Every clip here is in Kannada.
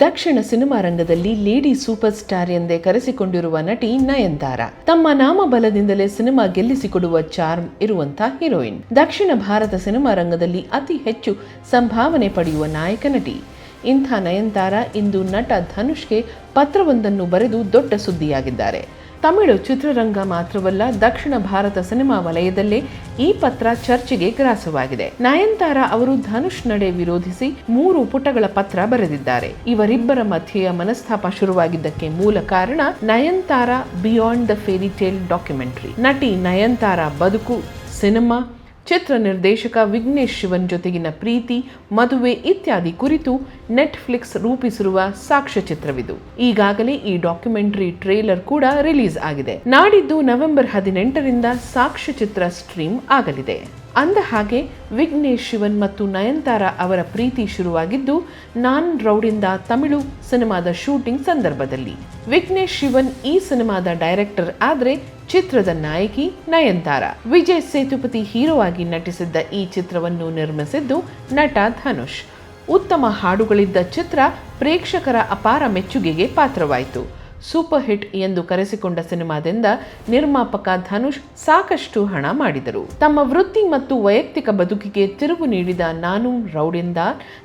ದಕ್ಷಿಣ ಸಿನಿಮಾ ರಂಗದಲ್ಲಿ ಲೇಡಿ ಸೂಪರ್ ಸ್ಟಾರ್ ಎಂದೇ ಕರೆಸಿಕೊಂಡಿರುವ ನಟಿ ನಯನ್ತಾರ. ತಮ್ಮ ನಾಮಬಲದಿಂದಲೇ ಸಿನಿಮಾ ಗೆಲ್ಲಿಸಿಕೊಡುವ ಚಾರ್ಮ್ ಇರುವಂತಹ ಹೀರೋಯಿನ್. ದಕ್ಷಿಣ ಭಾರತ ಸಿನಿಮಾ ರಂಗದಲ್ಲಿ ಅತಿ ಹೆಚ್ಚು ಸಂಭಾವನೆ ಪಡೆಯುವ ನಾಯಕ ನಟಿ. ಇಂಥ ನಯನ್ತಾರ ಇಂದು ನಟ ಧನುಷ್ಗೆ ಪತ್ರವೊಂದನ್ನು ಬರೆದು ದೊಡ್ಡ ಸುದ್ದಿಯಾಗಿದ್ದಾರೆ. ತಮಿಳು ಚಿತ್ರರಂಗ ಮಾತ್ರವಲ್ಲ, ದಕ್ಷಿಣ ಭಾರತ ಸಿನಿಮಾ ವಲಯದಲ್ಲೇ ಈ ಪತ್ರ ಚರ್ಚೆಗೆ ಗ್ರಾಸವಾಗಿದೆ. ನಯನ್ತಾರ ಅವರು ಧನುಷ್ ನಡೆ ವಿರೋಧಿಸಿ ಮೂರು ಪುಟಗಳ ಪತ್ರ ಬರೆದಿದ್ದಾರೆ. ಇವರಿಬ್ಬರ ಮಧ್ಯೆಯ ಮನಸ್ತಾಪ ಶುರುವಾಗಿದ್ದಕ್ಕೆ ಮೂಲ ಕಾರಣ Nayanthara beyond the fairy tale documentary. ನಟಿ ನಯನ್ತಾರ ಬದುಕು, ಸಿನಿಮಾ ಚಿತ್ರ ನಿರ್ದೇಶಕ ವಿಘ್ನೇಶ್ ಶಿವನ್ ಜೊತೆಗಿನ ಪ್ರೀತಿ, ಮದುವೆ ಇತ್ಯಾದಿ ಕುರಿತು ನೆಟ್ಫ್ಲಿಕ್ಸ್ ರೂಪಿಸಿರುವ ಸಾಕ್ಷ್ಯಚಿತ್ರವಿದು ಈಗಾಗಲೇ ಈ ಡಾಕ್ಯುಮೆಂಟರಿ ಟ್ರೇಲರ್ ಕೂಡ ರಿಲೀಸ್ ಆಗಿದೆ. ನಾಡಿದ್ದು ನವೆಂಬರ್ ಹದಿನೆಂಟರಿಂದ ಸಾಕ್ಷ್ಯಚಿತ್ರ ಸ್ಟ್ರೀಮ್ ಆಗಲಿದೆ. ಅಂದ ಹಾಗೆ, ವಿಘ್ನೇಶ್ ಶಿವನ್ ಮತ್ತು ನಯನ್ತಾರ ಅವರ ಪ್ರೀತಿ ಶುರುವಾಗಿದ್ದು, ನಾನ್ ರೌಡಿಂದ ತಮಿಳು ಸಿನಿಮಾದ ಶೂಟಿಂಗ್ ಸಂದರ್ಭದಲ್ಲಿ. ವಿಘ್ನೇಶ್ ಶಿವನ್ ಈ ಸಿನಿಮಾದ ಡೈರೆಕ್ಟರ್ ಆದ್ರೆ ಚಿತ್ರದ ನಾಯಕಿ ನಯನ್ತಾರ. ವಿಜಯ್ ಸೇತುಪತಿ ಹೀರೋ ಆಗಿ ನಟಿಸಿದ್ದ ಈ ಚಿತ್ರವನ್ನು ನಿರ್ಮಿಸಿದ್ದು ನಟ ಧನುಷ್. ಉತ್ತಮ ಹಾಡುಗಳಿದ್ದ ಚಿತ್ರ ಪ್ರೇಕ್ಷಕರ ಅಪಾರ ಮೆಚ್ಚುಗೆಗೆ ಪಾತ್ರವಾಯಿತು. ಸೂಪರ್ ಹಿಟ್ ಎಂದು ಕರೆಸಿಕೊಂಡ ಸಿನಿಮಾದಿಂದ ನಿರ್ಮಾಪಕ ಧನುಷ್ ಸಾಕಷ್ಟು ಹಣ ಮಾಡಿದರು. ತಮ್ಮ ವೃತ್ತಿ ಮತ್ತು ವೈಯಕ್ತಿಕ ಬದುಕಿಗೆ ತಿರುವು ನೀಡಿದ ನಾನು ರೌಡಿಂದ,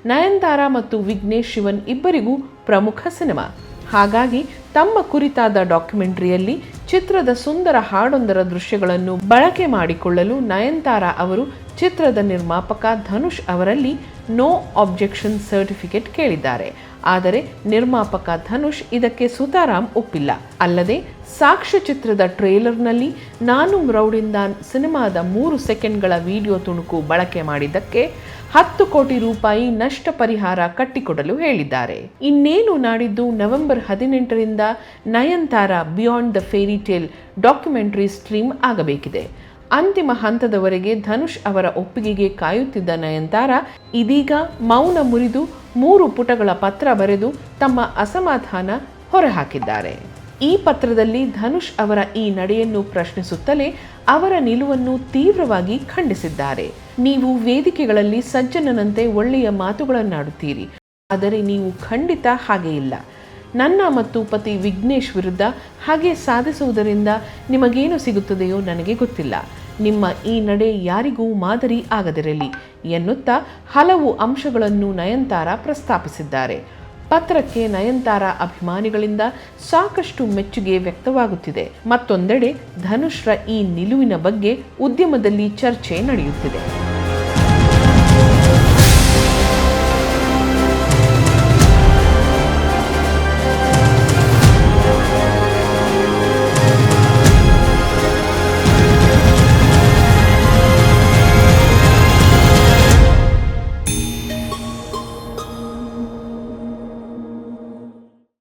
ನಯನ್ತಾರ ಮತ್ತು ವಿಘ್ನೇಶ್ ಶಿವನ್ ಇಬ್ಬರಿಗೂ ಪ್ರಮುಖ ಸಿನಿಮಾ. ಹಾಗಾಗಿ ತಮ್ಮ ಕುರಿತಾದ ಡಾಕ್ಯುಮೆಂಟರಿಯಲ್ಲಿ ಚಿತ್ರದ ಸುಂದರ ಹಾಡೊಂದರ ದೃಶ್ಯಗಳನ್ನು ಬಳಕೆ ಮಾಡಿಕೊಳ್ಳಲು ನಯನ್ತಾರ ಅವರು ಚಿತ್ರದ ನಿರ್ಮಾಪಕ ಧನುಷ್ ಅವರಲ್ಲಿ ನೋ ಆಬ್ಜೆಕ್ಷನ್ ಸರ್ಟಿಫಿಕೇಟ್ ಕೇಳಿದ್ದಾರೆ. ಆದರೆ ನಿರ್ಮಾಪಕ ಧನುಷ್ ಇದಕ್ಕೆ ಸುತಾರಾಮ್ ಒಪ್ಪಿಲ್ಲ. ಅಲ್ಲದೆ ಸಾಕ್ಷ್ಯ ಚಿತ್ರದ ಟ್ರೇಲರ್ನಲ್ಲಿ ನಾನು ರೌಡಿಂದ ಸಿನಿಮಾದ ಮೂರು ಸೆಕೆಂಡ್ಗಳ ವಿಡಿಯೋ ತುಣುಕು ಬಳಕೆ ಮಾಡಿದ್ದಕ್ಕೆ ಹತ್ತು ಕೋಟಿ ರೂಪಾಯಿ ನಷ್ಟ ಪರಿಹಾರ ಕಟ್ಟಿಕೊಡಲು ಹೇಳಿದ್ದಾರೆ. ಇನ್ನೇನು ನಾಡಿದ್ದು ನವೆಂಬರ್ ಹದಿನೆಂಟರಿಂದ Nayanthara beyond the fairy tale documentary stream ಆಗಬೇಕಿದೆ. ಅಂತಿಮ ಹಂತದವರೆಗೆ ಧನುಷ್ ಅವರ ಒಪ್ಪಿಗೆಗೆ ಕಾಯುತ್ತಿದ್ದ ನಯನ್ತಾರ ಇದೀಗ ಮೌನ ಮುರಿದು ಮೂರು ಪುಟಗಳ ಪತ್ರ ಬರೆದು ತಮ್ಮ ಅಸಮಾಧಾನ ಹೊರಹಾಕಿದ್ದಾರೆ. ಈ ಪತ್ರದಲ್ಲಿ ಧನುಷ್ ಅವರ ಈ ನಡೆಯನ್ನು ಪ್ರಶ್ನಿಸುತ್ತಲೇ ಅವರ ನಿಲುವನ್ನು ತೀವ್ರವಾಗಿ ಖಂಡಿಸಿದ್ದಾರೆ. ನೀವು ವೇದಿಕೆಗಳಲ್ಲಿ ಸಜ್ಜನನಂತೆ ಒಳ್ಳೆಯ ಮಾತುಗಳನ್ನಾಡುತ್ತೀರಿ. ಆದರೆ ನೀವು ಖಂಡಿತ ಹಾಗೆ ಇಲ್ಲ. ನನ್ನ ಮತ್ತು ಪತಿ ವಿಘ್ನೇಶ್ ವಿರುದ್ಧ ಹಾಗೆ ಸಾಧಿಸುವುದರಿಂದ ನಿಮಗೇನು ಸಿಗುತ್ತದೆಯೋ ನನಗೆ ಗೊತ್ತಿಲ್ಲ. ನಿಮ್ಮ ಈ ನಡೆ ಯಾರಿಗೂ ಮಾದರಿ ಆಗದಿರಲಿ ಎನ್ನುತ್ತಾ ಹಲವು ಅಂಶಗಳನ್ನು ನಯನ್ತಾರ ಪ್ರಸ್ತಾಪಿಸಿದ್ದಾರೆ. ಪತ್ರಕ್ಕೆ ನಯನ್ತಾರ ಅಭಿಮಾನಿಗಳಿಂದ ಸಾಕಷ್ಟು ಮೆಚ್ಚುಗೆ ವ್ಯಕ್ತವಾಗುತ್ತಿದೆ. ಮತ್ತೊಂದೆಡೆ ಧನುಷ್ರ ಈ ನಿಲುವಿನ ಬಗ್ಗೆ ಉದ್ಯಮದಲ್ಲಿ ಚರ್ಚೆ ನಡೆಯುತ್ತಿದೆ.